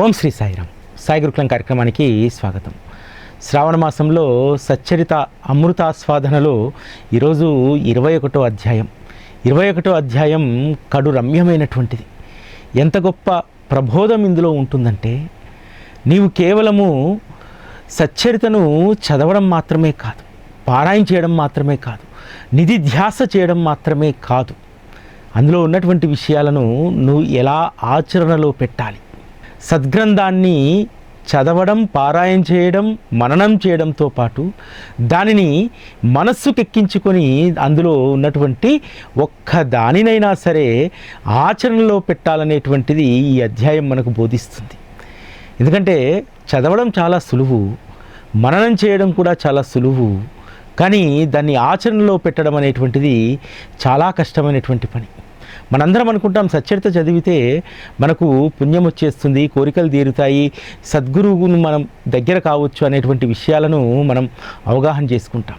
ఓం శ్రీ సాయిరామ్. సాయి గురుకులం కార్యక్రమానికి స్వాగతం. శ్రావణ మాసంలో సచ్చరిత అమృతాస్వాదనలో ఈరోజు ఇరవై ఒకటో అధ్యాయం. ఇరవై ఒకటో అధ్యాయం కడు రమ్యమైనటువంటిది ఎంత గొప్ప ప్రబోధం ఇందులో ఉంటుందంటే నీవు కేవలము సచ్చరితను చదవడం మాత్రమే కాదు పారాయణ చేయడం మాత్రమే కాదు నిధి ధ్యాస చేయడం మాత్రమే కాదు. అందులో ఉన్నటువంటి విషయాలను నువ్వు ఎలా ఆచరణలో పెట్టాలి? సద్గ్రంథాన్ని చదవడం పారాయణ చేయడం మననం చేయడంతో పాటు దానిని మనస్సుకెక్కించుకొని అందులో ఉన్నటువంటి ఒక్క దానినైనా సరే ఆచరణలో పెట్టాలనేటువంటిది ఈ అధ్యాయం మనకు బోధిస్తుంది. ఎందుకంటే చదవడం చాలా సులువు మననం చేయడం కూడా చాలా సులువు కానీ దాన్ని ఆచరణలో పెట్టడం అనేటువంటిది చాలా కష్టమైనటువంటి పని. మనందరం అనుకుంటాం సచ్చరిత చదివితే మనకు పుణ్యం వచ్చేస్తుంది కోరికలు తీరుతాయి సద్గురువును మనం దగ్గర కావచ్చు అనేటువంటి విషయాలను మనం అవగాహన చేసుకుంటాం.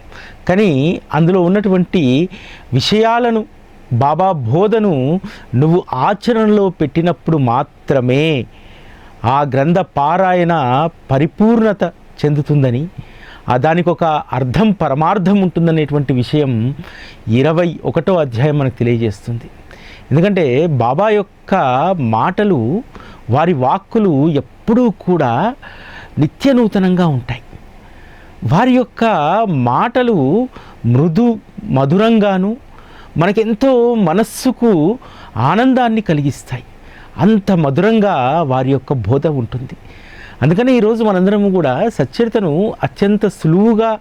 కానీ అందులో ఉన్నటువంటి విషయాలను బాబా బోధను నువ్వు ఆచరణలో పెట్టినప్పుడు మాత్రమే ఆ గ్రంథ పారాయణ పరిపూర్ణత చెందుతుందని దానికి ఒక అర్థం పరమార్థం ఉంటుందనేటువంటి విషయం ఇరవై ఒకటో అధ్యాయం మనకు తెలియజేస్తుంది. ఎందుకంటే బాబా యొక్క మాటలు వారి వాక్కులు ఎప్పుడూ కూడా నిత్య నూతనంగా ఉంటాయి. వారి యొక్క మాటలు మృదు మధురంగాను మనకెంతో మనస్సుకు ఆనందాన్ని కలిగిస్తాయి. అంత మధురంగా వారి యొక్క బోధ ఉంటుంది. అందుకని ఈరోజు మనందరం కూడా సచ్చరితను అత్యంత సులువుగా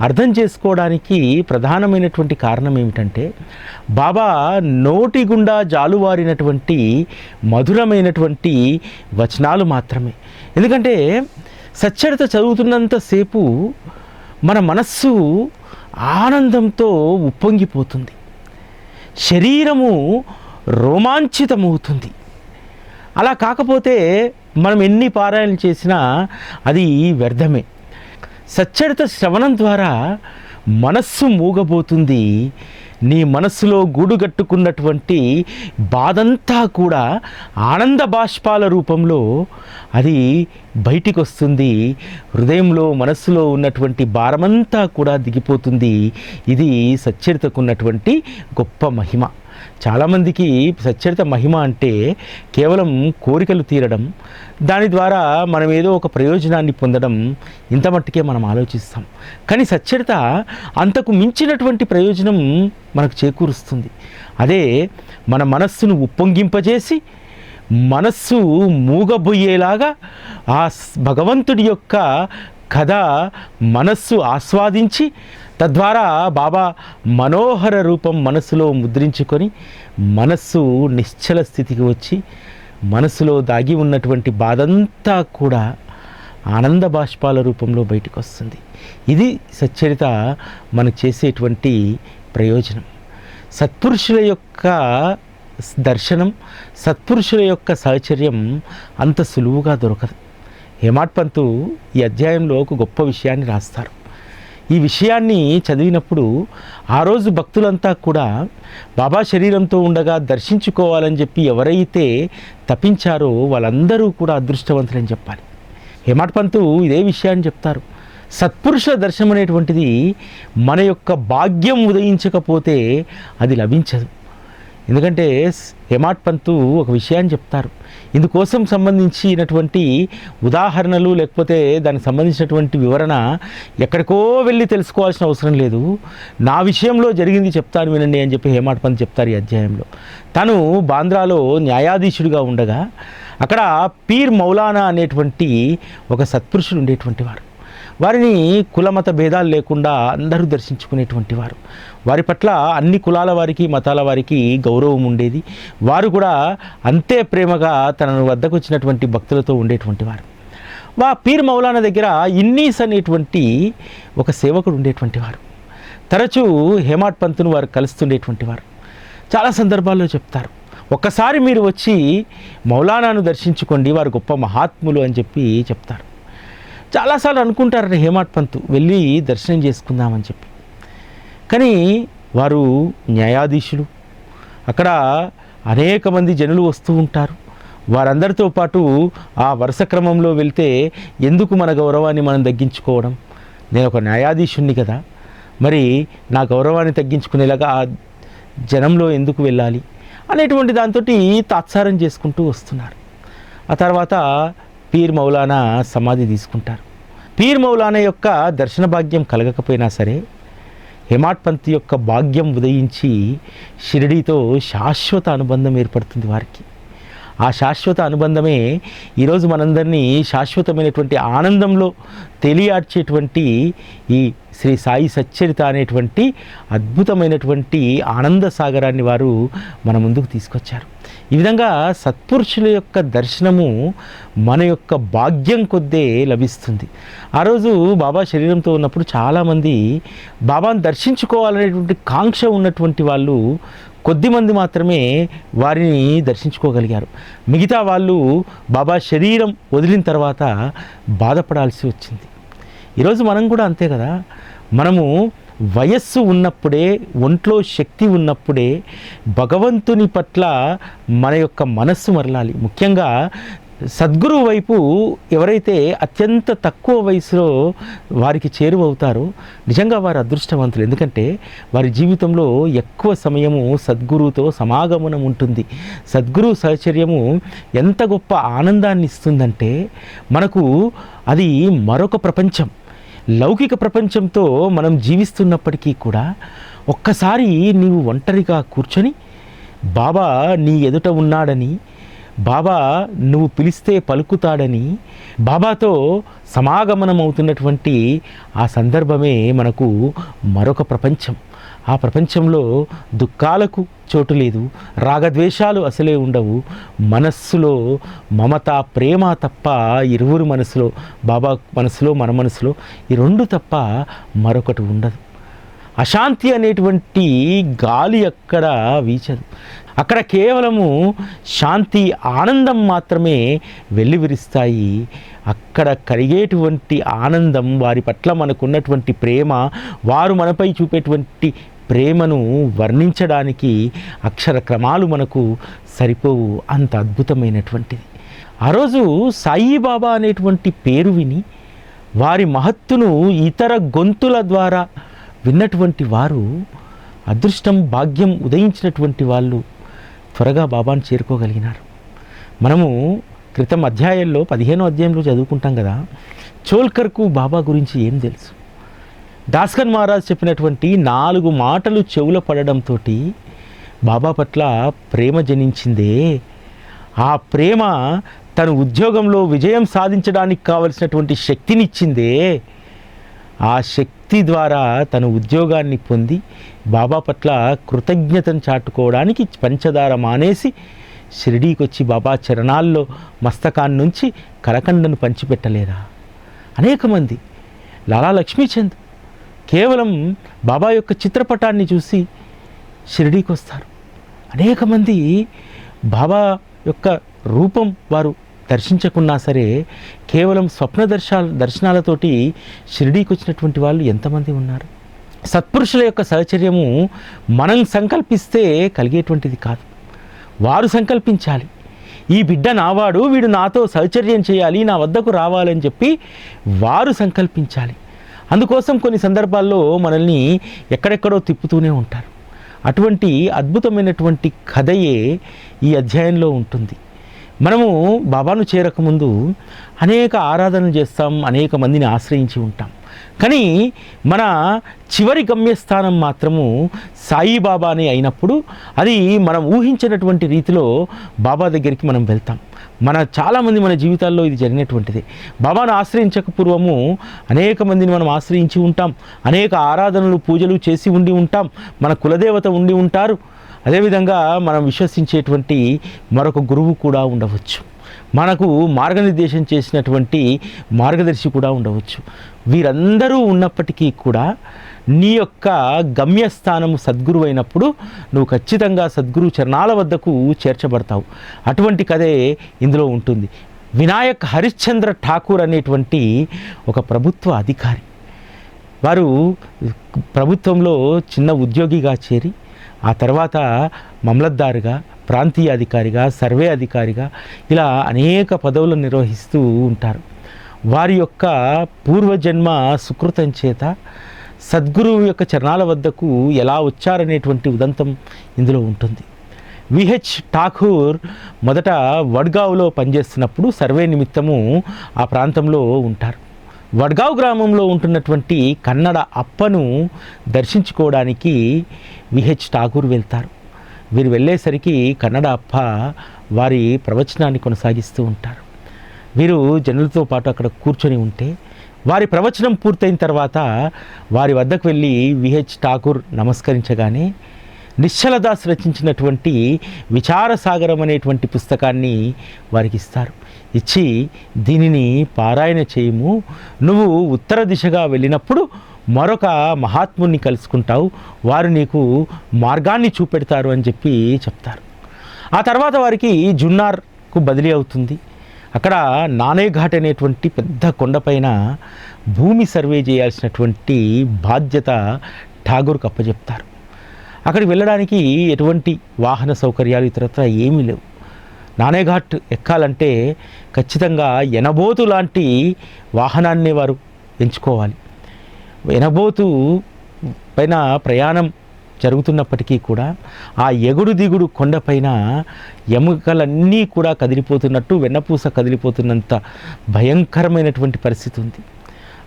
అర్థం చేసుకోవడానికి ప్రధానమైనటువంటి కారణం ఏమిటంటే బాబా నోటి గుండా జాలువారినటువంటి మధురమైనటువంటి వచనాలు మాత్రమే. ఎందుకంటే సచ్చరిత చదువుతున్నంతసేపు మన మనస్సు ఆనందంతో ఉప్పొంగిపోతుంది. శరీరము రోమాంచితమవుతుంది. అలా కాకపోతే మనం ఎన్ని పారాయణలు చేసినా అది వ్యర్థమే. సచ్చరిత శ్రవణం ద్వారా మనస్సు మూగబోతుంది. నీ మనస్సులో గూడుగట్టుకున్నటువంటి బాధంతా కూడా ఆనంద బాష్పాల రూపంలో అది బయటికి వస్తుంది హృదయంలో మనస్సులో ఉన్నటువంటి భారమంతా కూడా దిగిపోతుంది. ఇది సచ్చరితకున్నటువంటి గొప్ప మహిమ. చాలామందికి సచ్చరిత మహిమ అంటే కేవలం కోరికలు తీరడం. దాని ద్వారా మనం ఏదో ఒక ప్రయోజనాన్ని పొందడం ఇంత మట్టుకే మనం ఆలోచిస్తాం. కానీ సచ్చరిత అంతకు మించినటువంటి ప్రయోజనం మనకు చేకూరుస్తుంది. అదే మన మనస్సును ఉప్పొంగింపజేసి మనస్సు మూగబోయేలాగా ఆ భగవంతుడి యొక్క కథ మనస్సు ఆస్వాదించి తద్వారా బాబా మనోహర రూపం మనసులో ముద్రించుకొని మనస్సు నిశ్చల స్థితికి వచ్చి మనసులో దాగి ఉన్నటువంటి బాధంతా కూడా ఆనంద బాష్పాల రూపంలో బయటకు వస్తుంది. ఇది సచ్చరిత మనకు చేసేటువంటి ప్రయోజనం. సత్పురుషుల యొక్క దర్శనం సత్పురుషుల యొక్క సహచర్యం అంత సులువుగా దొరకదు. హేమాడ్ పంతు ఈ అధ్యాయంలో ఒక గొప్ప విషయాన్ని రాస్తారు. ఈ విషయాన్ని చదివినప్పుడు ఆ రోజు భక్తులంతా కూడా బాబా శరీరంతో ఉండగా దర్శించుకోవాలని చెప్పి ఎవరైతే తప్పించారో వాళ్ళందరూ కూడా అదృష్టవంతులని చెప్పాలి. హేమాడ్ పంతు ఇదే విషయాన్ని చెప్తారు. సత్పురుషుల దర్శనం అనేటువంటిది మన యొక్క భాగ్యం ఉదయించకపోతే అది లభించదు. ఎందుకంటే స్- పంతు ఒక విషయాన్ని చెప్తారు. ఇందుకోసం సంబంధించినటువంటి ఉదాహరణలు లేకపోతే దానికి సంబంధించినటువంటి వివరణ ఎక్కడికో వెళ్ళి తెలుసుకోవాల్సిన అవసరం లేదు. నా విషయంలో జరిగింది చెప్తాను వినండి అని చెప్పి హేమాట్ పంత్ చెప్తారు ఈ అధ్యాయంలో. తను బాంద్రాలో న్యాయాధీశుడిగా ఉండగా అక్కడ పీర్ మౌలానా అనేటువంటి ఒక సత్పురుషుడు ఉండేటువంటి వారు వారిని కులమత భేదాలు లేకుండా అందరూ దర్శించుకునేటువంటి వారు. వారి పట్ల అన్ని కులాల వారికి మతాల వారికి గౌరవం ఉండేది. వారు కూడా అంతే ప్రేమగా తన వద్దకు వచ్చినటువంటి భక్తులతో ఉండేటువంటి వారు. వా పీర్ మౌలానా దగ్గర ఇన్నీస్ అనేటువంటి ఒక సేవకుడు ఉండేటువంటి వారు. తరచూ హేమాట్ పంతును వారు కలుస్తుండేటువంటి వారు. చాలా సందర్భాల్లో చెప్తారు. ఒక్కసారి మీరు వచ్చి మౌలానాను దర్శించుకోండి వారు గొప్ప మహాత్ములు అని చెప్పి చెప్తారు. చాలాసార్లు అనుకుంటారు హేమాట్ పంతు వెళ్ళి దర్శనం చేసుకుందామని చెప్పి. కానీ వారు న్యాయాధీశులు. అక్కడ అనేక మంది జనులు వస్తూ ఉంటారు. వారందరితో పాటు ఆ వరుస క్రమంలో వెళ్తే ఎందుకు మన గౌరవాన్ని మనం తగ్గించుకోవడం? నేను ఒక న్యాయాధీశుణ్ణి కదా. మరి నా గౌరవాన్ని తగ్గించుకునేలాగా ఆ జనంలో ఎందుకు వెళ్ళాలి? అనేటువంటి దాంతో తాత్సారం చేసుకుంటూ వస్తున్నారు. ఆ తర్వాత పీర్ మౌలానా సమాధి తీసుకుంటారు. పీర్ మౌలానా యొక్క దర్శన భాగ్యం కలగకపోయినా సరే హేమాడ్పంతి యొక్క భాగ్యం ఉదయించి షిరిడీతో శాశ్వత అనుబంధం ఏర్పడుతుంది వారికి. ఆ శాశ్వత అనుబంధమే ఈరోజు మనందరినీ శాశ్వతమైనటువంటి ఆనందంలో తెలియాడ్చేటువంటి ఈ శ్రీ సాయి సచ్చరిత అనేటువంటి అద్భుతమైనటువంటి ఆనంద సాగరాన్ని వారు మన ముందుకు తీసుకొచ్చారు. ఈ విధంగా సత్పురుషుల యొక్క దర్శనము మన యొక్క భాగ్యం కొద్దే లభిస్తుంది. ఆ రోజు బాబా శరీరంతో ఉన్నప్పుడు చాలామంది బాబాను దర్శించుకోవాలనేటువంటి కాంక్ష ఉన్నటువంటి వాళ్ళు కొద్దిమంది మాత్రమే వారిని దర్శించుకోగలిగారు. మిగతా వాళ్ళు బాబా శరీరం వదిలిన తర్వాత బాధపడాల్సి వచ్చింది. ఈరోజు మనం కూడా అంతే కదా? మనము వయస్సు ఉన్నప్పుడే ఒంట్లో శక్తి ఉన్నప్పుడే భగవంతుని పట్ల మన యొక్క మనస్సు మరలాలి. ముఖ్యంగా సద్గురు వైపు ఎవరైతే అత్యంత తక్కువ వయసులో వారికి చేరువవుతారో నిజంగా వారు అదృష్టవంతులు. ఎందుకంటే వారి జీవితంలో ఎక్కువ సమయము సద్గురువుతో సమాగమనం ఉంటుంది. సద్గురు సహచర్యము ఎంత గొప్ప ఆనందాన్ని ఇస్తుందంటే మనకు అది మరొక ప్రపంచం. లౌకిక ప్రపంచంతో మనం జీవిస్తున్నప్పటికీ కూడా ఒక్కసారి నీవు ఒంటరిగా కూర్చొని బాబా నీ ఎదుట ఉన్నాడని బాబా నువ్వు పిలిస్తే పలుకుతాడని బాబాతో సమాగమనం అవుతున్నటువంటి ఆ సందర్భమే మనకు మరొక ప్రపంచం. ఆ ప్రపంచంలో దుఃఖాలకు చోటు లేదు రాగద్వేషాలు అసలే ఉండవు. మనస్సులో మమత ప్రేమ తప్ప ఇరువురు మనసులో బాబా మనసులో మన మనసులో ఈ రెండు తప్ప మరొకటి ఉండదు. అశాంతి అనేటువంటి గాలి అక్కడ వీచదు. అక్కడ కేవలము శాంతి ఆనందం మాత్రమే వెల్లివిరుస్తాయి. అక్కడ కలిగేటువంటి ఆనందం వారి పట్ల మనకున్నటువంటి ప్రేమ వారు మనపై చూపేటువంటి ప్రేమను వర్ణించడానికి అక్షర క్రమాలు మనకు సరిపోవు. అంత అద్భుతమైనటువంటిది. ఆ రోజు సాయిబాబా అనేటువంటి పేరు విని వారి మహత్తును ఇతర గొంతుల ద్వారా విన్నటువంటి వారు అదృష్టం భాగ్యం ఉదయించినటువంటి వాళ్ళు త్వరగా బాబాను చేరుకోగలిగినారు. మనము క్రితం అధ్యాయంలో పదిహేనో అధ్యాయంలో చదువుకుంటాం కదా చోల్కర్కు బాబా గురించి ఏం తెలుసు? దాస్కర్ మహారాజ్ చెప్పినటువంటి నాలుగు మాటలు చెవుల పడడంతో బాబా పట్ల ప్రేమ జనించిందే. ఆ ప్రేమ తన ఉద్యోగంలో విజయం సాధించడానికి కావలసినటువంటి శక్తినిచ్చిందే. ఆ శక్తి ద్వారా తన ఉద్యోగాన్ని పొంది బాబా పట్ల కృతజ్ఞతను చాటుకోవడానికి పంచదార మానేసి షిరిడీకి వచ్చి బాబా చరణాల్లో మస్తకాన్ని నుంచి కలకండను పంచిపెట్టలేదా? అనేక మంది. లాలా లక్ష్మీచంద్ కేవలం బాబా యొక్క చిత్రపటాన్ని చూసి షిరిడీకి వస్తారు. అనేక మంది బాబా యొక్క రూపం వారు దర్శించకున్నా సరే కేవలం స్వప్న దర్శాల దర్శనాలతోటి షిరిడీకి వచ్చినటువంటి వాళ్ళు ఎంతమంది ఉన్నారు? సత్పురుషుల యొక్క సహచర్యము మనం సంకల్పిస్తే కలిగేటువంటిది కాదు. వారు సంకల్పించాలి. ఈ బిడ్డ నావాడు వీడు నాతో సహచర్యం చేయాలి నా వద్దకు రావాలని చెప్పి వారు సంకల్పించాలి. అందుకోసం కొన్ని సందర్భాల్లో మనల్ని ఎక్కడెక్కడో తిప్పుతూనే ఉంటారు. అటువంటి అద్భుతమైనటువంటి కథయే ఈ అధ్యాయంలో ఉంటుంది. మనము బాబాను చేరకముందు అనేక ఆరాధనలు చేస్తాం అనేక మందిని ఆశ్రయించి ఉంటాం. కానీ మన చివరి గమ్యస్థానం మాత్రము సాయిబాబానే అయినప్పుడు అది మనం ఊహించినటువంటి రీతిలో బాబా దగ్గరికి మనం వెళ్తాం. మన చాలామంది మన జీవితాల్లో ఇది జరిగినటువంటిది. బాబాను ఆశ్రయించక పూర్వము అనేక మందిని మనం ఆశ్రయించి ఉంటాం. అనేక ఆరాధనలు పూజలు చేసి ఉండి ఉంటాం. మన కులదేవత ఉండి ఉంటారు. అదేవిధంగా మనం విశ్వసించేటువంటి మరొక గురువు కూడా ఉండవచ్చు. మనకు మార్గనిర్దేశం చేసినటువంటి మార్గదర్శి కూడా ఉండవచ్చు. వీరందరూ ఉన్నప్పటికీ కూడా నీ యొక్క గమ్యస్థానం సద్గురు అయినప్పుడు నువ్వు ఖచ్చితంగా సద్గురు చరణాల వద్దకు చేర్చబడతావు. అటువంటి కథే ఇందులో ఉంటుంది. వినాయక్ హరిశ్చంద్ర ఠాకూర్ అనేటువంటి ఒక ప్రభుత్వ అధికారి. వారు ప్రభుత్వంలో చిన్న ఉద్యోగిగా చేరి ఆ తర్వాత మమలద్దారుగా ప్రాంతీయ అధికారిగా సర్వే అధికారిగా ఇలా అనేక పదవులు నిర్వహిస్తూ ఉంటారు. వారి యొక్క పూర్వజన్మ సుకృతం చేత సద్గురువు యొక్క చరణాల వద్దకు ఎలా వచ్చారనేటువంటి ఉదంతం ఇందులో ఉంటుంది. విహెచ్ ఠాకూర్ మొదట వడ్గావ్లో పనిచేస్తున్నప్పుడు సర్వే నిమిత్తము ఆ ప్రాంతంలో ఉంటారు. వడ్గావ్ గ్రామంలో ఉంటున్నటువంటి కన్నడ అప్పను దర్శించుకోవడానికి విహెచ్ ఠాకూర్ వెళ్తారు. వీరు వెళ్ళేసరికి కన్నడ అప్ప వారి ప్రవచనాన్ని కొనసాగిస్తూ ఉంటారు. వీరు జనులతో పాటు అక్కడ కూర్చొని ఉంటే వారి ప్రవచనం పూర్తయిన తర్వాత వారి వద్దకు వెళ్ళి విహెచ్ ఠాకూర్ నమస్కరించగానే నిశ్చలదాస్ రచించినటువంటి విచారసాగరం అనేటువంటి పుస్తకాన్ని వారికి ఇస్తారు. ఇచ్చి దీనిని పారాయణ చేయము. నువ్వు ఉత్తర దిశగా వెళ్ళినప్పుడు మరొక మహాత్ముని కలుసుకుంటావు. వారు నీకు మార్గాన్ని చూపెడతారు అని చెప్పి చెప్తారు. ఆ తర్వాత వారికి జున్నార్కు బదిలీ అవుతుంది. అక్కడ నానేఘాట్ అనేటువంటి పెద్ద కొండపైన భూమి సర్వే చేయాల్సినటువంటి బాధ్యత ఠాగూర్కి అప్పచెప్తారు అక్కడికి వెళ్ళడానికి ఎటువంటి వాహన సౌకర్యాలు ఇతరత్ర ఏమీ లేవు. నానేఘాట్ ఎక్కాలంటే ఖచ్చితంగా ఎనబోతు లాంటి వాహనాన్ని వారు ఎంచుకోవాలి. ఎనబోతు పైన ప్రయాణం జరుగుతున్నప్పటికీ కూడా ఆ ఎగుడు దిగుడు కొండపైన ఎముకలన్నీ కూడా కదిలిపోతున్నట్టు వెన్నపూస కదిలిపోతున్నంత భయంకరమైనటువంటి పరిస్థితి ఉంది.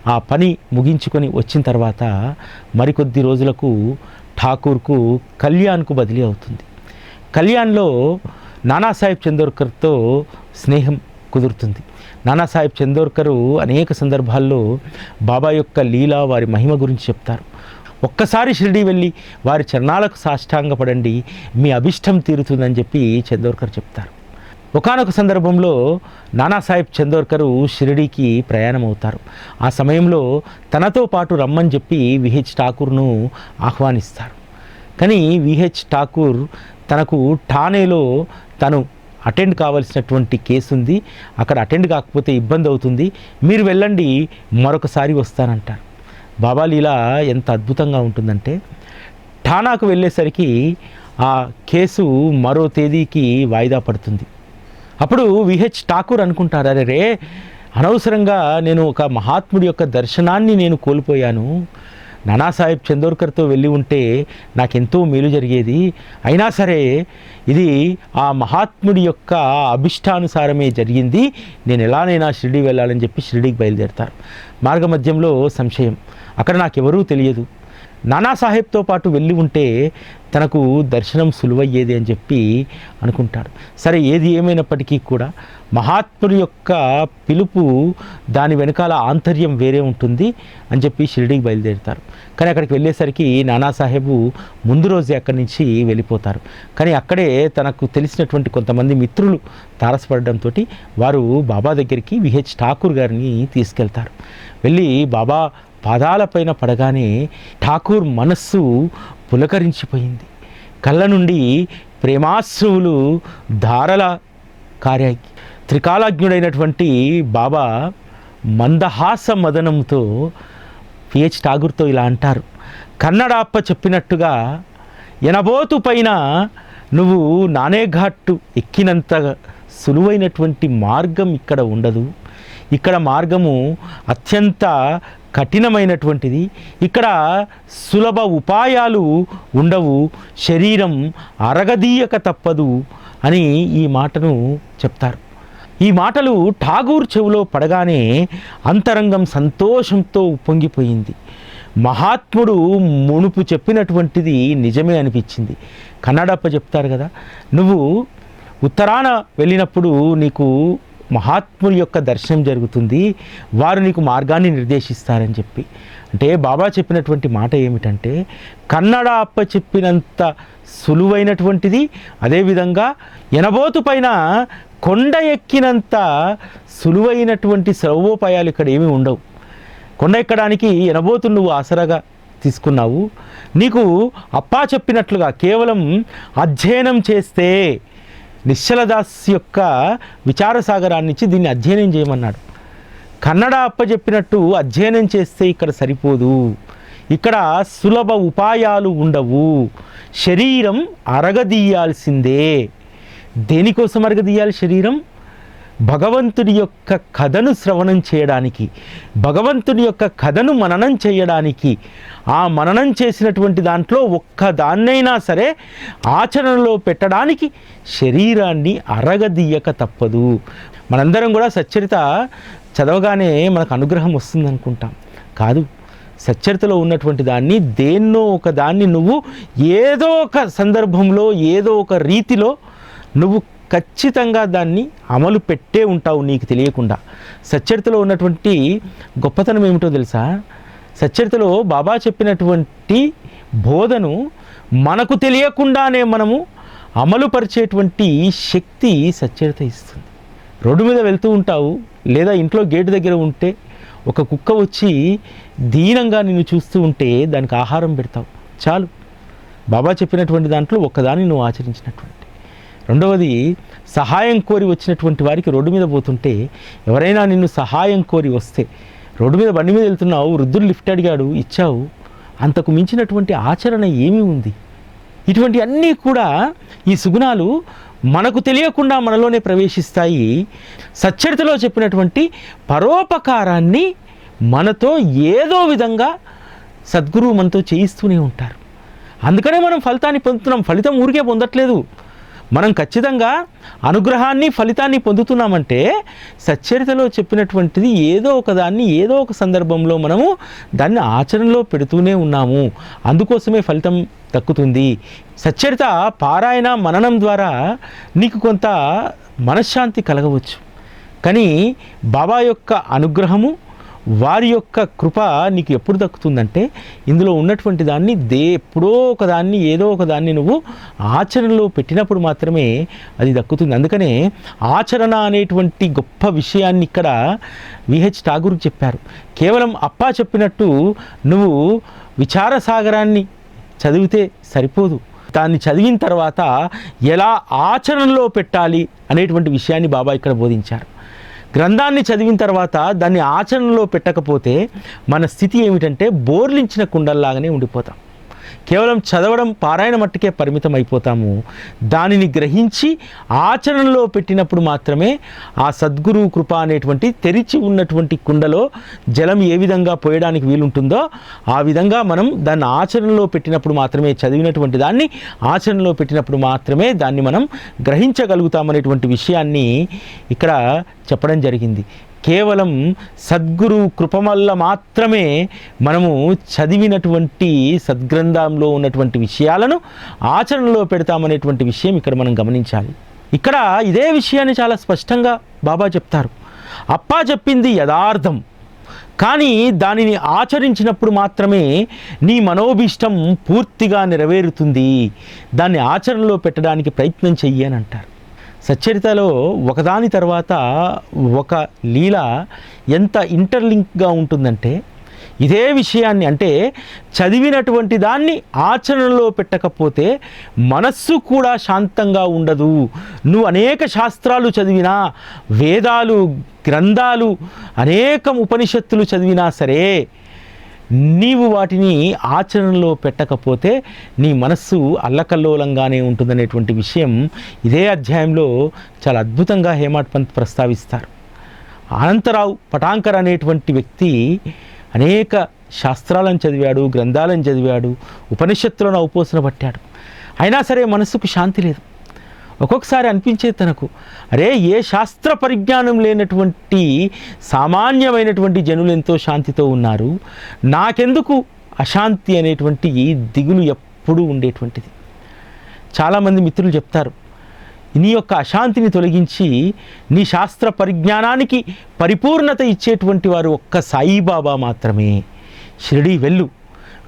ఆ పని ముగించుకొని వచ్చిన తర్వాత మరికొద్ది రోజులకు ఠాకూర్కు కళ్యాణ్కు బదిలీ అవుతుంది. కళ్యాణ్లో నానాసాహెబ్ చందోర్కర్తో స్నేహం కుదురుతుంది. నానాసాహెబ్ చందోర్కరు అనేక సందర్భాల్లో బాబా యొక్క లీల వారి మహిమ గురించి చెప్తారు. ఒక్కసారి షిరిడి వెళ్ళి వారి చరణాలకు సాష్టాంగపడండి మీ అభిష్టం తీరుతుందని చెప్పి చందోర్కర్ చెప్తారు. ఒకానొక సందర్భంలో నానాసాహెబ్ చందోర్కరు షిరిడీకి ప్రయాణం అవుతారు ఆ సమయంలో తనతో పాటు రమ్మని చెప్పి విహెచ్ ఠాకూర్ను ఆహ్వానిస్తారు. కానీ విహెచ్ ఠాకూర్ తనకు ఠానేలో తను అటెండ్ కావాల్సినటువంటి కేసు ఉంది. అక్కడ అటెండ్ కాకపోతే ఇబ్బంది అవుతుంది. మీరు వెళ్ళండి మరొకసారి వస్తానంటారు. బాబా లీలా ఎంత అద్భుతంగా ఉంటుందంటే ఠానాకు వెళ్ళేసరికి ఆ కేసు మరో తేదీకి వాయిదా పడుతుంది. అప్పుడు విహెచ్ ఠాకూర్ అనుకుంటారు అరే రే అనవసరంగా నేను ఒక మహాత్ముడి యొక్క దర్శనాన్ని నేను కోల్పోయాను. నానాసాహెబ్ చందోర్కర్తో వెళ్ళి ఉంటే నాకెంతో మేలు జరిగేది. అయినా సరే ఇది ఆ మహాత్ముడి యొక్క అభిష్టానుసారమే జరిగింది. నేను ఎలానైనా షిరిడి వెళ్ళాలని చెప్పి షిరిడీకి బయలుదేరతారు మార్గమధ్యంలో సంశయం. అక్కడ నాకెవరూ తెలియదు. నానాసాహెబ్తో పాటు వెళ్ళి ఉంటే తనకు దర్శనం సులువయ్యేది అని చెప్పి అనుకుంటాడు. సరే ఏది ఏమైనప్పటికీ కూడా మహాత్ముడి యొక్క పిలుపు దాని వెనకాల ఆంతర్యం వేరే ఉంటుంది అని చెప్పి షిరిడికి బయలుదేరుతారు. కానీ అక్కడికి వెళ్ళేసరికి నానాసాహెబు ముందు రోజే అక్కడి నుంచి వెళ్ళిపోతారు. కానీ అక్కడే తనకు తెలిసినటువంటి కొంతమంది మిత్రులు తారసపడడంతో వారు బాబా దగ్గరికి విహెచ్ ఠాకూర్ గారిని తీసుకెళ్తారు. వెళ్ళి బాబా పాదాలపైన పడగానే ఠాకూర్ మనస్సు పులకరించిపోయింది. కళ్ళ నుండి ప్రేమాశ్రువులు ధారల కార్యాయి త్రికాలాజ్ఞుడైనటువంటి బాబా మందహాస మదనంతో పిహెచ్ ఠాగూర్తో ఇలా అంటారు. కన్నడాప్ప చెప్పినట్టుగా ఎనబోతు పైన నువ్వు నానేఘాట్టు ఎక్కినంత సులువైనటువంటి మార్గం ఇక్కడ ఉండదు. ఇక్కడ మార్గము అత్యంత కఠినమైనటువంటిది. ఇక్కడ సులభ ఉపాయాలు ఉండవు. శరీరం అరగదీయక తప్పదు అని ఈ మాటను చెప్తారు. ఈ మాటలు ఠాగూర్ చెవిలో పడగానే అంతరంగం సంతోషంతో ఉప్పొంగిపోయింది. మహాత్ముడు మునుపు చెప్పినటువంటిది నిజమే అనిపించింది. కన్నడప్ప చెప్తారు కదా నువ్వు ఉత్తరాన వెళ్ళినప్పుడు నీకు మహాత్ముని యొక్క దర్శనం జరుగుతుంది. వారు నీకు మార్గాన్ని నిర్దేశిస్తారని చెప్పి. అంటే బాబా చెప్పినటువంటి మాట ఏమిటంటే కన్నడ అప్ప చెప్పినంత సులువైనటువంటిది అదేవిధంగా ఎనబోతు పైన కొండ ఎక్కినంత సులువైనటువంటి సర్వోపాయాలు ఇక్కడ ఏమీ ఉండవు. కొండ ఎక్కడానికి ఎనబోతు నువ్వు ఆసరాగా తీసుకున్నావు. నీకు అప్పా చెప్పినట్లుగా కేవలం అధ్యయనం చేస్తే నిశ్చలదాస్ యొక్క విచారసాగరాన్ని ఇచ్చి దీన్ని అధ్యయనం చేయమన్నాడు. కన్నడ అప్ప చెప్పినట్టు అధ్యయనం చేస్తే ఇక్కడ సరిపోదు. ఇక్కడ సులభ ఉపాయాలు ఉండవు. శరీరం అరగదీయాల్సిందే. దేనికోసం అరగదీయాలి శరీరం? భగవంతుడి యొక్క కథను శ్రవణం చేయడానికి భగవంతుడి యొక్క కథను మననం చేయడానికి ఆ మననం చేసినటువంటి దాంట్లో ఒక్క దాన్నైనా సరే ఆచరణలో పెట్టడానికి శరీరాన్ని అరగదీయక తప్పదు. మనందరం కూడా సచ్చరిత చదవగానే మనకు అనుగ్రహం వస్తుందనుకుంటాం. కాదు సచ్చరితలో ఉన్నటువంటి దాన్ని దేన్నో ఒక దాన్ని నువ్వు ఏదో ఒక సందర్భంలో ఏదో ఒక రీతిలో నువ్వు ఖచ్చితంగా దాన్ని అమలు పెట్టే ఉంటావు నీకు తెలియకుండా. సచ్చరితలో ఉన్నటువంటి గొప్పతనం ఏమిటో తెలుసా? సచ్చరితలో బాబా చెప్పినటువంటి బోధను మనకు తెలియకుండానే మనము అమలు పరిచేటువంటి శక్తి సచ్చరిత ఇస్తుంది. రోడ్డు మీద వెళ్తూ ఉంటావు లేదా ఇంట్లో గేటు దగ్గర ఉంటే ఒక కుక్క వచ్చి దీనంగా నిన్ను చూస్తూ ఉంటే దానికి ఆహారం పెడతావు. చాలు. బాబా చెప్పినటువంటి దాంట్లో ఒక్కదాన్ని నువ్వు ఆచరించినటువంటి రెండవది సహాయం కోరి వచ్చినటువంటి వారికి రోడ్డు మీద పోతుంటే ఎవరైనా నిన్ను సహాయం కోరి వస్తే రోడ్డు మీద బండి మీద వెళ్తున్నావు వృద్ధుడు లిఫ్ట్ అడిగాడు ఇచ్చావు. అంతకు మించినటువంటి ఆచరణ ఏమి ఉంది? ఇటువంటి అన్నీ కూడా ఈ సుగుణాలు మనకు తెలియకుండా మనలోనే ప్రవేశిస్తాయి. సచ్చరితలో చెప్పినటువంటి పరోపకారాన్ని మనతో ఏదో విధంగా సద్గురువు మనతో చేయిస్తూనే ఉంటారు. అందుకనే మనం ఫలితాన్ని పొందుతున్నాం. ఫలితం ఊరికే పొందట్లేదు. మనం ఖచ్చితంగా అనుగ్రహాన్ని ఫలితాన్ని పొందుతున్నామంటే సచ్చరితలో చెప్పినటువంటిది ఏదో ఒకదాన్ని ఏదో ఒక సందర్భంలో మనము దాన్ని ఆచరణలో పెడుతూనే ఉన్నాము. అందుకోసమే ఫలితం తక్కుతుంది సచ్చరిత పారాయణ మననం ద్వారా నీకు కొంత మనశ్శాంతి కలగవచ్చు. కానీ బాబా యొక్క అనుగ్రహము వారి యొక్క కృప నీకు ఎప్పుడు దక్కుతుందంటే ఇందులో ఉన్నటువంటి దాన్ని దే ఎప్పుడో ఒకదాన్ని ఏదో ఒకదాన్ని నువ్వు ఆచరణలో పెట్టినప్పుడు మాత్రమే అది దక్కుతుంది. అందుకనే ఆచరణ అనేటువంటి గొప్ప విషయాన్ని ఇక్కడ విహెచ్ ఠాగూర్ చెప్పారు. కేవలం అప్పా చెప్పినట్టు నువ్వు విచారసాగరాన్ని చదివితే సరిపోదు. దాన్ని చదివిన తర్వాత ఎలా ఆచరణలో పెట్టాలి అనేటువంటి విషయాన్ని బాబా ఇక్కడ బోధించారు. గ్రంథాన్ని చదివిన తర్వాత దాన్ని ఆచరణలో పెట్టకపోతే మన స్థితి ఏమిటంటే బోర్లించిన కుండల్లాగానే ఉండిపోతాం. కేవలం చదవడం పారాయణ మట్టుకే పరిమితం అయిపోతాము దానిని గ్రహించి ఆచరణలో పెట్టినప్పుడు మాత్రమే ఆ సద్గురు కృప అనేటువంటి తెరిచి ఉన్నటువంటి కుండలో జలం ఏ విధంగా పోయడానికి వీలుంటుందో ఆ విధంగా మనం దాన్ని ఆచరణలో పెట్టినప్పుడు మాత్రమే చదివినటువంటి దాన్ని ఆచరణలో పెట్టినప్పుడు మాత్రమే దాన్ని మనం గ్రహించగలుగుతామనేటువంటి విషయాన్ని ఇక్కడ చెప్పడం జరిగింది. కేవలం సద్గురు కృప వల్ల మాత్రమే మనము చదివినటువంటి సద్గ్రంథంలో ఉన్నటువంటి విషయాలను ఆచరణలో పెడతామనేటువంటి విషయం ఇక్కడ మనం గమనించాలి. ఇక్కడ ఇదే విషయాన్ని చాలా స్పష్టంగా బాబా చెప్తారు. అప్పా చెప్పింది యథార్థం. కానీ దానిని ఆచరించినప్పుడు మాత్రమే నీ మనోభీష్టం పూర్తిగా నెరవేరుతుంది. దాన్ని ఆచరణలో పెట్టడానికి ప్రయత్నం చెయ్యి అని అంటారు. సచ్చరితలో ఒకదాని తర్వాత ఒక లీల ఎంత ఇంటర్లింక్గా ఉంటుందంటే ఇదే విషయాన్ని అంటే చదివినటువంటి దాన్ని ఆచరణలో పెట్టకపోతే మనస్సు కూడా శాంతంగా ఉండదు. నువ్వు అనేక శాస్త్రాలు చదివినా వేదాలు గ్రంథాలు అనేకం ఉపనిషత్తులు చదివినా సరే నీవు వాటిని ఆచరణలో పెట్టకపోతే నీ మనస్సు అల్లకల్లోలంగానే ఉంటుందనేటువంటి విషయం ఇదే అధ్యాయంలో చాలా అద్భుతంగా హేమాడ్ పంత్ ప్రస్తావిస్తారు. అనంతరావు పటాంకర్ అనేటువంటి వ్యక్తి అనేక శాస్త్రాలను చదివాడు గ్రంథాలను చదివాడు ఉపనిషత్తులను ఔపోసన పట్టాడు. అయినా సరే మనస్సుకు శాంతి లేదు. ఒక్కొక్కసారి అనిపించేది తనకు అరే ఏ శాస్త్ర పరిజ్ఞానం లేనటువంటి సామాన్యమైనటువంటి జనులు ఎంతో శాంతితో ఉన్నారు. నాకెందుకు అశాంతి అనేటువంటి దిగులు ఎప్పుడూ ఉండేటువంటిది. చాలామంది మిత్రులు చెప్తారు నీ యొక్క అశాంతిని తొలగించి నీ శాస్త్ర పరిజ్ఞానానికి పరిపూర్ణత ఇచ్చేటువంటి వారు ఒక్క సాయిబాబా మాత్రమే. షిరిడీ వెళ్ళు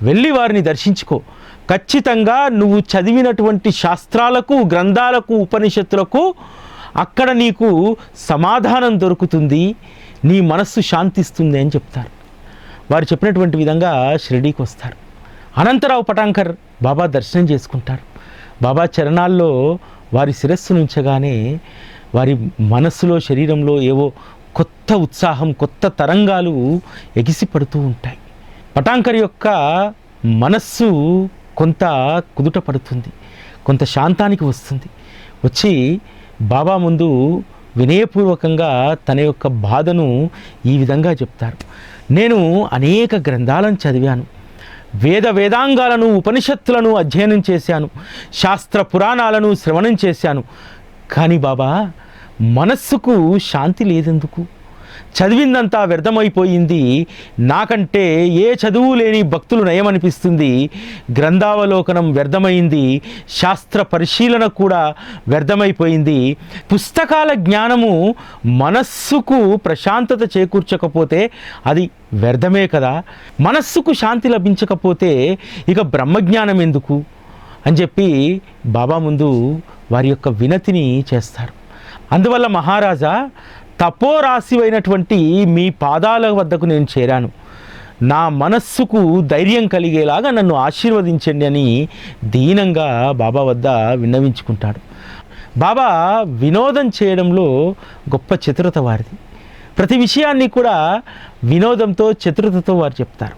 వెళ్ళి వారిని దర్శించుకో. ఖచ్చితంగా నువ్వు చదివినటువంటి శాస్త్రాలకు గ్రంథాలకు ఉపనిషత్తులకు అక్కడ నీకు సమాధానం దొరుకుతుంది నీ మనస్సు శాంతిస్తుంది అని చెప్తారు. వారు చెప్పినటువంటి విధంగా షిరిడీకి వస్తారు. అనంతరావు పటాంకర్ బాబా దర్శనం చేసుకుంటారు. బాబా చరణాల్లో వారి శిరస్సు నుంచగానే వారి మనస్సులో శరీరంలో ఏవో కొత్త ఉత్సాహం కొత్త తరంగాలు ఎగిసిపడుతూ ఉంటాయి. పటాంకర్ యొక్క మనస్సు కొంత కుదుట పడుతుంది కొంత శాంతానికి వస్తుంది. వచ్చి బాబా ముందు వినయపూర్వకంగా తన యొక్క బాధను ఈ విధంగా చెప్తారు. నేను అనేక గ్రంథాలను చదివాను వేద వేదాంగాలను ఉపనిషత్తులను అధ్యయనం చేశాను శాస్త్ర పురాణాలను శ్రవణం చేశాను. కానీ బాబా మనస్సుకు శాంతి లేదెందుకు? చదివిందంతా వ్యర్థమైపోయింది. నాకంటే ఏ చదువు లేని భక్తులు నయమనిపిస్తుంది. గ్రంథావలోకనం వ్యర్థమైంది. శాస్త్ర పరిశీలన కూడా వ్యర్థమైపోయింది. పుస్తకాల జ్ఞానము మనస్సుకు ప్రశాంతత చేకూర్చకపోతే అది వ్యర్థమే కదా. మనస్సుకు శాంతి లభించకపోతే ఇక బ్రహ్మజ్ఞానం ఎందుకు? అని చెప్పి బాబా ముందు వారి యొక్క వినతిని చేస్తారు. అందువల్ల మహారాజా తపోరాశివైనటువంటి మీ పాదాల వద్దకు నేను చేరాను. నా మనస్సుకు ధైర్యం కలిగేలాగా నన్ను ఆశీర్వదించండి అని దీనంగా బాబా వద్ద విన్నవించుకుంటాడు. బాబా వినోదం చేయడంలో గొప్ప చతురత వారిది. ప్రతి విషయాన్ని కూడా వినోదంతో చతురతతో వారు చెప్తారు.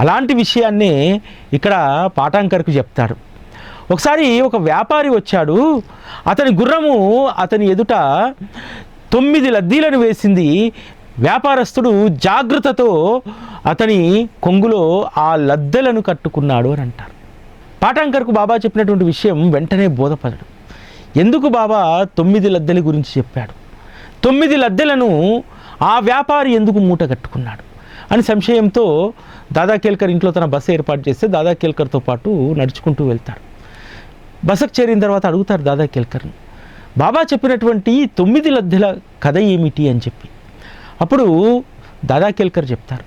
అలాంటి విషయాన్నే ఇక్కడ పాఠాంకర్కు చెప్తాడు. ఒకసారి ఒక వ్యాపారి వచ్చాడు. అతని గుర్రము అతని ఎదుట తొమ్మిది లద్దీలను వేసింది వ్యాపారస్తుడు జాగ్రత్తతో అతని కొంగులో ఆ లద్దెలను కట్టుకున్నాడు అని అంటారు. పాటాంకర్కు బాబా చెప్పినటువంటి విషయం వెంటనే బోధపడడు ఎందుకు బాబా తొమ్మిది లద్దెల గురించి చెప్పాడు? తొమ్మిది లద్దెలను ఆ వ్యాపారి ఎందుకు మూట కట్టుకున్నాడు? అని సంశయంతో దాదా కేల్కర్ ఇంట్లో తన బస్సు ఏర్పాటు చేస్తే దాదా కేల్కర్తో పాటు నడుచుకుంటూ వెళ్తాడు బస్సుకు చేరిన తర్వాత అడుగుతారు దాదా కేల్కర్ని బాబా చెప్పినటువంటి తొమ్మిది లద్దెల కథ ఏమిటి అని చెప్పి. అప్పుడు దాదా కేల్కర్ చెప్తారు.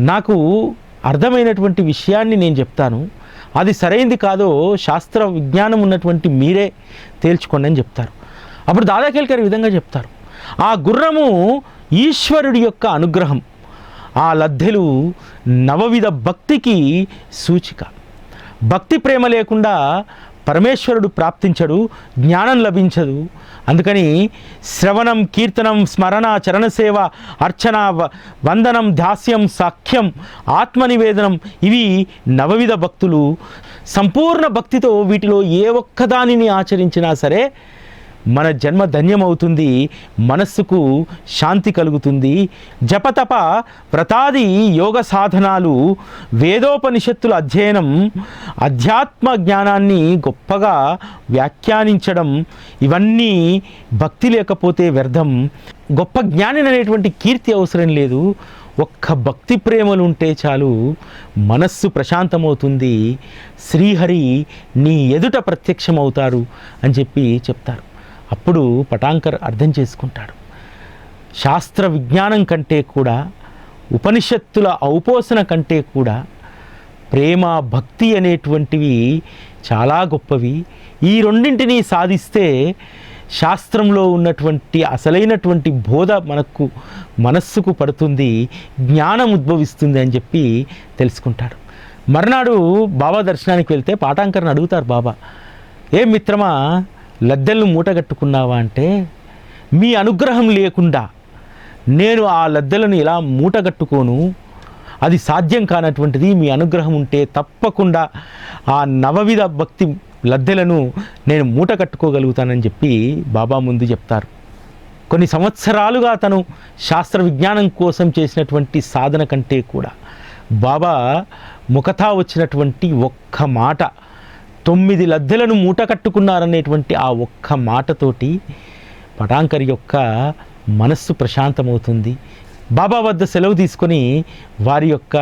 నాకు అర్థమైనటువంటి విషయాన్ని నేను చెప్తాను. అది సరైంది కాదో శాస్త్ర విజ్ఞానం ఉన్నటువంటి మీరే తేల్చుకోండి అని చెప్తారు. అప్పుడు దాదా కేల్కర్ ఈ విధంగా చెప్తారు. ఆ గుర్రము ఈశ్వరుడి యొక్క అనుగ్రహం. ఆ లద్దెలు నవవిధ భక్తికి సూచిక. భక్తి ప్రేమ లేకుండా పరమేశ్వరుడు ప్రాప్తించడు జ్ఞానం లభించదు. అందుకని శ్రవణం కీర్తనం స్మరణ చరణసేవ అర్చన వ- వందనం దాస్యం సాఖ్యం ఆత్మనివేదనం ఇవి నవవిధ భక్తులు. సంపూర్ణ భక్తితో వీటిలో ఏ ఒక్కదానిని ఆచరించినా సరే మన జన్మ ధన్యమవుతుంది మనస్సుకు శాంతి కలుగుతుంది. జపతప వ్రతాది యోగ సాధనాలు వేదోపనిషత్తుల అధ్యయనం అధ్యాత్మ జ్ఞానాన్ని గొప్పగా వ్యాఖ్యానించడం ఇవన్నీ భక్తి లేకపోతే వ్యర్థం. గొప్ప జ్ఞాని అనేటువంటి కీర్తి అవసరం లేదు. ఒక్క భక్తి ప్రేమలు ఉంటే చాలు మనస్సు ప్రశాంతమవుతుంది. శ్రీహరి నీ ఎదుట ప్రత్యక్షమవుతారు అని చెప్పి చెప్తారు. అప్పుడు పటాంకర్ అర్థం చేసుకుంటాడు. శాస్త్ర విజ్ఞానం కంటే కూడా ఉపనిషత్తుల ఔపోసన కంటే కూడా ప్రేమ భక్తి అనేటువంటివి చాలా గొప్పవి. ఈ రెండింటినీ సాధిస్తే శాస్త్రంలో ఉన్నటువంటి అసలైనటువంటి బోధ మనకు మనస్సుకు పడుతుంది జ్ఞానం ఉద్భవిస్తుంది అని చెప్పి తెలుసుకుంటాడు. మర్నాడు బాబా దర్శనానికి వెళ్తే పాఠాంకర్ని అడుగుతారు బాబా ఏ మిత్రమా లద్దెలను మూటగట్టుకున్నావా అంటే మీ అనుగ్రహం లేకుండా నేను ఆ లద్దెలను ఇలా మూటగట్టుకోను అది సాధ్యం కానటువంటిది మీ అనుగ్రహం ఉంటే తప్పకుండా ఆ నవవిధ భక్తి లద్దెలను నేను మూట కట్టుకోగలుగుతానని చెప్పి బాబా ముందు చెప్తారు. కొన్ని సంవత్సరాలుగా తను శాస్త్ర విజ్ఞానం కోసం చేసినటువంటి సాధన కంటే కూడా బాబా ముఖతా వచ్చినటువంటి ఒక్క మాట తొమ్మిది లద్దెలను మూట కట్టుకున్నారనేటువంటి ఆ ఒక్క మాటతోటి పటాంకర్ యొక్క మనస్సు ప్రశాంతమవుతుంది. బాబా వద్ద సెలవు తీసుకొని వారి యొక్క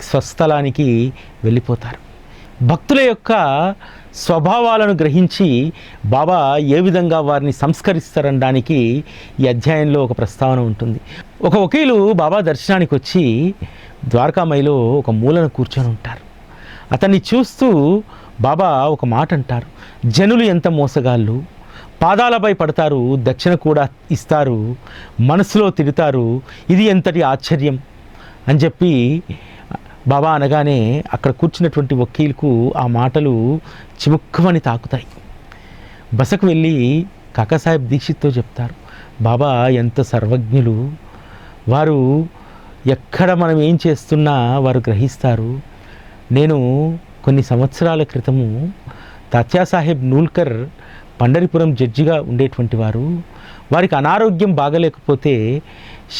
స్వస్థలానికి వెళ్ళిపోతారు. భక్తుల యొక్క స్వభావాలను గ్రహించి బాబా ఏ విధంగా వారిని సంస్కరిస్తారనడానికి ఈ అధ్యాయంలో ఒక ప్రస్తావన ఉంటుంది. ఒక వకీలు బాబా దర్శనానికి వచ్చి ద్వారకామయిలో ఒక మూలన కూర్చొని ఉంటారు అతన్ని చూస్తూ బాబా ఒక మాట అంటారు జనులు ఎంత మోసగాళ్ళు. పాదాలపై పడతారు దక్షిణ కూడా ఇస్తారు మనసులో తిడతారు ఇది ఎంతటి ఆశ్చర్యం అని చెప్పి బాబా అనగానే అక్కడ కూర్చున్నటువంటి వకీల్కు ఆ మాటలు చిముక్కమని తాకుతాయి. బసకు వెళ్ళి కాకాసాహెబ్ దీక్షిత్తో చెప్తారు బాబా ఎంత సర్వజ్ఞులు. వారు ఎక్కడ మనం ఏం చేస్తున్నా వారు గ్రహిస్తారు. నేను కొన్ని సంవత్సరాల క్రితము తాత్యాసాహెబ్ నూల్కర్ పండరిపురం జడ్జిగా ఉండేటువంటి వారు. వారికి అనారోగ్యం బాగలేకపోతే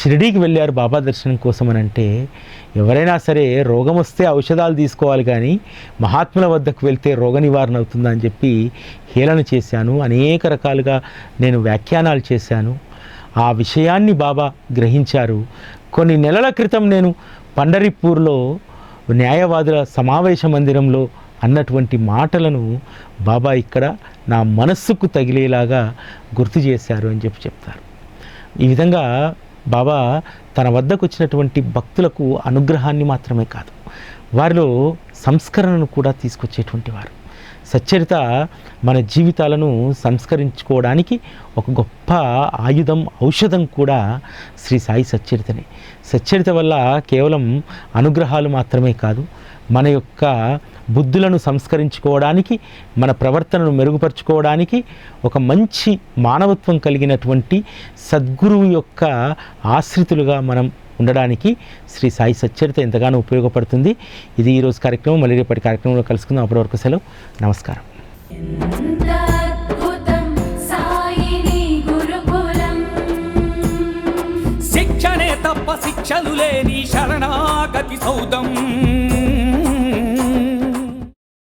షిరిడీకి వెళ్ళారు బాబా దర్శనం కోసం అని అంటే ఎవరైనా సరే రోగం వస్తే ఔషధాలు తీసుకోవాలి కానీ మహాత్ముల వద్దకు వెళ్తే రోగ నివారణ అవుతుందని చెప్పి హేళన చేశాను. అనేక రకాలుగా నేను వ్యాఖ్యానాలు చేశాను. ఆ విషయాన్ని బాబా గ్రహించారు. కొన్ని నెలల క్రితం నేను పండరిపూర్లో న్యాయవాదుల సమావేశ మందిరంలో అన్నటువంటి మాటలను బాబా ఇక్కడ నా మనస్సుకు తగిలేలాగా గుర్తు చేశారు అని చెప్పి చెప్తారు. ఈ విధంగా బాబా తన వద్దకు వచ్చినటువంటి భక్తులకు అనుగ్రహాన్ని మాత్రమే కాదు వారిలో సంస్కరణను కూడా తీసుకొచ్చేటువంటి వారు. సచ్చరిత మన జీవితాలను సంస్కరించుకోవడానికి ఒక గొప్ప ఆయుధం ఔషధం కూడా శ్రీ సాయి సచ్చరితనే. సచ్చరిత వల్ల కేవలం అనుగ్రహాలు మాత్రమే కాదు మన యొక్క బుద్ధులను సంస్కరించుకోవడానికి మన ప్రవర్తనను మెరుగుపరుచుకోవడానికి ఒక మంచి మానవత్వం కలిగినటువంటి సద్గురువు యొక్క ఆశ్రితులుగా మనం ఉండడానికి శ్రీ సాయి సచ్చరిత ఎంతగానో ఉపయోగపడుతుంది. ఇది ఈరోజు కార్యక్రమం. మళ్ళీ రేపటి కార్యక్రమంలో కలుసుకుందాం. అప్పటి వరకు సెలవు. నమస్కారం. అద్భుతం సాయిని గురుకులం. శిక్షణే తప్ప శిక్షలు లేని శరణాగతి సౌదం.